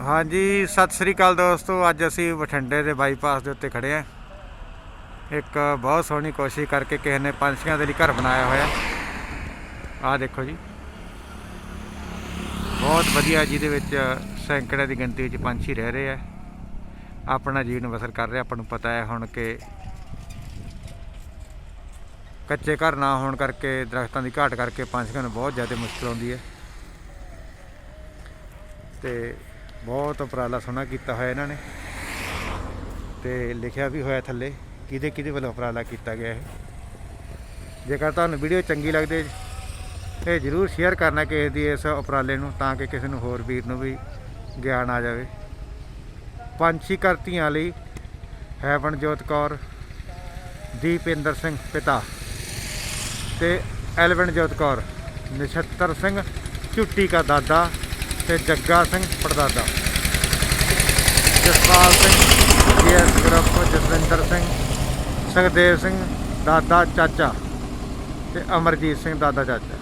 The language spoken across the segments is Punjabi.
ਹਾਂਜੀ, ਸਤਿ ਸ੍ਰੀ ਅਕਾਲ ਦੋਸਤੋ। ਅੱਜ ਅਸੀਂ ਬਠਿੰਡੇ ਦੇ ਬਾਈਪਾਸ ਦੇ ਉੱਤੇ ਖੜੇ ਆ। ਇੱਕ ਬਹੁਤ ਸੋਹਣੀ ਕੋਸ਼ਿਸ਼ ਕਰਕੇ ਕਿਸੇ ਨੇ ਪੰਛੀਆਂ ਦੇ ਲਈ ਘਰ ਬਣਾਇਆ ਹੋਇਆ। ਆਹ ਦੇਖੋ ਜੀ। ਬਹੁਤ ਵਧੀਆ ਜਿਹਦੇ ਵਿੱਚ ਸੈਂਕੜੇ ਦੀ ਗਿਣਤੀ ਵਿੱਚ ਪੰਛੀ ਰਹਿ ਰਹੇ ਆ। ਆਪਣਾ ਜੀਵਨ ਬਸਰ ਕਰ ਰਹੇ ਆਪਾਂ ਨੂੰ ਪਤਾ ਹੈ ਹੁਣ ਕਿ ਕੱਚੇ ਘਰ ਨਾ ਹੋਣ ਕਰਕੇ, ਦਰਖਤਾਂ ਦੀ ਘਾਟ ਕਰਕੇ ਪੰਛੀਆਂ ਨੂੰ ਬਹੁਤ ਜ਼ਿਆਦਾ ਮੁਸ਼ਕਲ ਆਉਂਦੀ ਹੈ। ਤੇ ਬਹੁਤ ਉਪਰਾਲਾ ਸੋਹਣਾ ਕੀਤਾ ਹੋਇਆ ਇਹਨਾਂ ਨੇ। ਤੇ ਲਿਖਿਆ ਵੀ ਹੋਇਆ ਥੱਲੇ, ਕਿਹਦੇ ਕਿਹਦੇ ਵੱਲੋਂ ਉਪਰਾਲਾ ਕੀਤਾ ਗਿਆ ਹੈ ਜੇਕਰ ਤੁਹਾਨੂੰ ਵੀਡੀਓ ਚੰਗੀ ਲੱਗਦੀ, ਇਹ ਜਰੂਰ ਸ਼ੇਅਰ ਕਰਨਾ ਕਿਸੇ ਦੀ ਇਸ ਉਪਰਾਲੇ ਨੂੰ, ਤਾਂ ਕਿ ਕਿਸੇ ਨੂੰ ਹੋਰ ਵੀਰ ਨੂੰ ਵੀ ਗਿਆਨ ਆ ਜਾਵੇ। ਪੰਛੀ ਕਰਤੀਆਂ ਲਈ, ਹੈਵਨਜੋਤ ਕੌਰ, ਦੀਪਿੰਦਰ ਸਿੰਘ ਪਿਤਾ ਤੇ ਐਲਵਨਜੋਤ ਕੌਰ, ਨਛੱਤਰ ਸਿੰਘ ਝੁੱਟੀ ਕਾ ਦਾਦਾ ਤੇ ਜੱਗਾ ਸਿੰਘ ਪੜਦਾਦਾ। ਜਸਪਾਲ ਸਿੰਘ ਜੀਐਸ ਗਰੁੱਪ, ਜਸਵਿੰਦਰ ਸਿੰਘ, ਸੁਖਦੇਵ ਸਿੰਘ, ਦਾਦਾ ਚਾਚਾ ਤੇ ਅਮਰਜੀਤ ਸਿੰਘ, ਦਾਦਾ ਚਾਚਾ।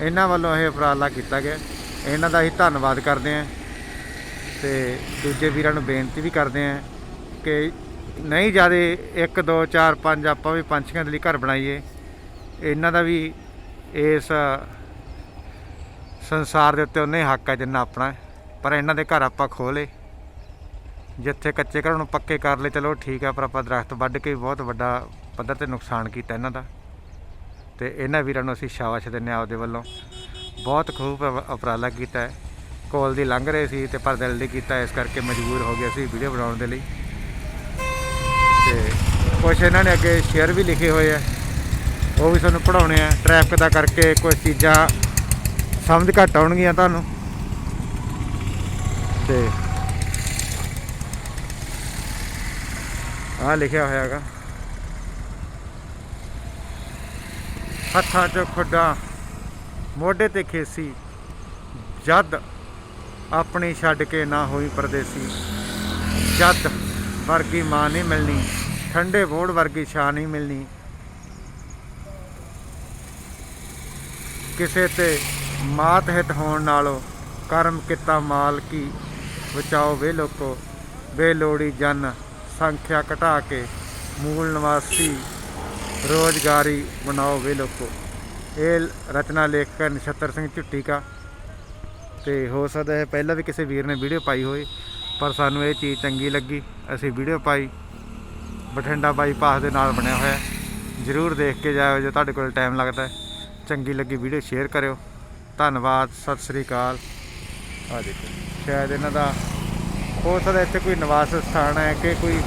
ਇਹਨਾਂ ਵੱਲੋਂ ਇਹ ਉਪਰਾਲਾ ਕੀਤਾ ਗਿਆ। ਇਹਨਾਂ ਦਾ ਅਸੀਂ ਧੰਨਵਾਦ ਕਰਦੇ ਹਾਂ ਤੇ ਦੂਜੇ ਵੀਰਾਂ ਨੂੰ ਬੇਨਤੀ ਵੀ ਕਰਦੇ ਹਾਂ ਕਿ ਨਹੀਂ ਜਿਆਦੇ 1 2 4 5 ਆਪਾਂ ਵੀ ਪੰਛੀਆਂ ਦੇ ਲਈ ਘਰ ਬਣਾਈਏ। ਇਹਨਾਂ ਦਾ ਵੀ ਇਸ ਸੰਸਾਰ ਦੇ ਉੱਤੇ ਉਹਨੇ ਹੱਕ ਹੈ ਜਿੰਨਾ ਆਪਣਾ ਪਰ ਇਹਨਾਂ ਦੇ ਘਰ ਆਪਾਂ ਖੋਲੇ ਜਿੱਥੇ ਕੱਚੇ ਘਰਾਂ ਨੂੰ ਪੱਕੇ ਕਰ ਲਏ, ਚਲੋ ਠੀਕ ਹੈ, ਪਰ ਆਪਾਂ ਦਰਖਤ ਵੱਢ ਕੇ ਵੀ ਬਹੁਤ ਵੱਡਾ ਪੱਧਰ ਤੇ ਨੁਕਸਾਨ ਕੀਤਾ ਇਹਨਾਂ ਦਾ। ਤੇ ਇਹਨਾਂ ਵੀਰਾਂ ਨੂੰ ਅਸੀਂ ਸ਼ਾਬਾਸ਼ ਦਿੰਦੇ ਹਾਂ ਆਪਦੇ ਵੱਲੋਂ। ਬਹੁਤ ਖੂਬ ਉਪਰਾਲਾ ਕੀਤਾ ਹੈ। ਕੋਲ ਦੀ ਲੰਘ ਰਹੇ ਸੀ ਤੇ ਪਰ ਦਿਲ ਦੀ ਕੀਤਾ, ਇਸ ਕਰਕੇ ਮਜਬੂਰ ਹੋ ਗਏ ਸੀ ਵੀਡੀਓ ਬਣਾਉਣ ਦੇ ਲਈ। ਤੇ ਕੁਛ ਇਹਨਾਂ ਨੇ ਅੱਗੇ ਸ਼ੇਅਰ ਵੀ ਲਿਖੇ ਹੋਏ ਆ। ਉਹ ਵੀ ਤੁਹਾਨੂੰ ਪੜਾਉਣੇ ਆ। ਟ੍ਰੈਫਿਕ ਦਾ ਕਰਕੇ ਕੁਝ ਚੀਜ਼ਾਂ ਸਮਝ ਘੱਟ ਆਉਣਗੀਆਂ ਤੁਹਾਨੂੰ। ਤੇ ਆ ਲਿਖਿਆ ਹੋਇਆ ਹੈਗਾ ਹੱਥਾਂ 'ਚ ਖੁੱਡਾ, ਮੋਢੇ ਤੇ ਖੇਸੀ, ਜਦ ਆਪਣੀ ਛੱਡ ਕੇ ਨਾ ਹੋਈ ਪਰਦੇਸੀ। ਜਦ ਵਰਗੀ ਮਾਂ ਨਹੀਂ ਮਿਲਣੀ, ਠੰਡੇ ਬੋੜ ਵਰਗੀ ਛਾਂ ਨਹੀਂ ਮਿਲਣੀ। ਕਿਸੇ ਤੇ ਮਾਤ ਹਿਤ ਹੋਣ ਨਾਲੋਂ ਕਰਮ ਕੀਤਾ ਮਾਲ ਕੀ ਬਚਾਓ ਵੇ ਲੋਕੋ ਬੇਲੋੜੀ ਜਨ ਸੰਖਿਆ ਘਟਾ ਕੇ ਮੂਲ ਨਿਵਾਸੀ, ਰੋਜ਼ਗਾਰੀ ਬਣਾਓ ਵੇ ਲੋਕੋ। ਇਹ ਰਚਨਾ ਲੇਖਕ ਨਛੱਤਰ ਸਿੰਘ ਝੁੱਟੀ ਕਾ ਤੇ ਹੋ ਸਕਦਾ ਹੈ ਪਹਿਲਾਂ ਵੀ ਕਿਸੇ ਵੀਰ ਨੇ ਵੀਡੀਓ ਪਾਈ ਹੋਵੇ, ਪਰ ਸਾਨੂੰ ਇਹ ਚੀਜ਼ ਚੰਗੀ ਲੱਗੀ, ਅਸੀਂ ਵੀਡੀਓ ਪਾਈ। ਬਠਿੰਡਾ ਬਾਈਪਾਸ ਦੇ ਨਾਲ ਬਣਿਆ ਹੋਇਆ। ਜਰੂਰ ਦੇਖ ਕੇ ਜਾਇਓ ਜੇ ਤੁਹਾਡੇ ਕੋਲ ਟਾਈਮ ਲੱਗਦਾ ਚੰਗੀ ਲੱਗੀ ਵੀਡੀਓ ਸ਼ੇਅਰ ਕਰਿਓ। ਧੰਨਵਾਦ ਸਤਿ ਸ੍ਰੀ ਅਕਾਲ। ਆ ਦੇਖੋ। ਸ਼ਾਇਦ ਇਹਨਾਂ ਦਾ ਹੋ ਸਕਦਾ ਇੱਥੇ ਕੋਈ ਨਿਵਾਸ ਸਥਾਨ ਹੈ ਕਿ ਕੋਈ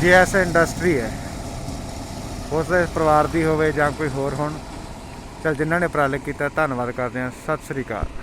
ਜੀਐਸ ਇੰਡਸਟਰੀ ਹੈ। ਹੋ ਸਕਦਾ ਇਸ ਪਰਿਵਾਰ ਦੀ ਹੋਵੇ ਜਾਂ ਕੋਈ ਹੋਰ ਹੋਣ। ਚਲ ਜਿਨ੍ਹਾਂ ਨੇ ਉਪਰਾਲੇ ਕੀਤਾ ਧੰਨਵਾਦ ਕਰਦੇ ਹਾਂ। ਸਤਿ ਸ੍ਰੀ ਅਕਾਲ।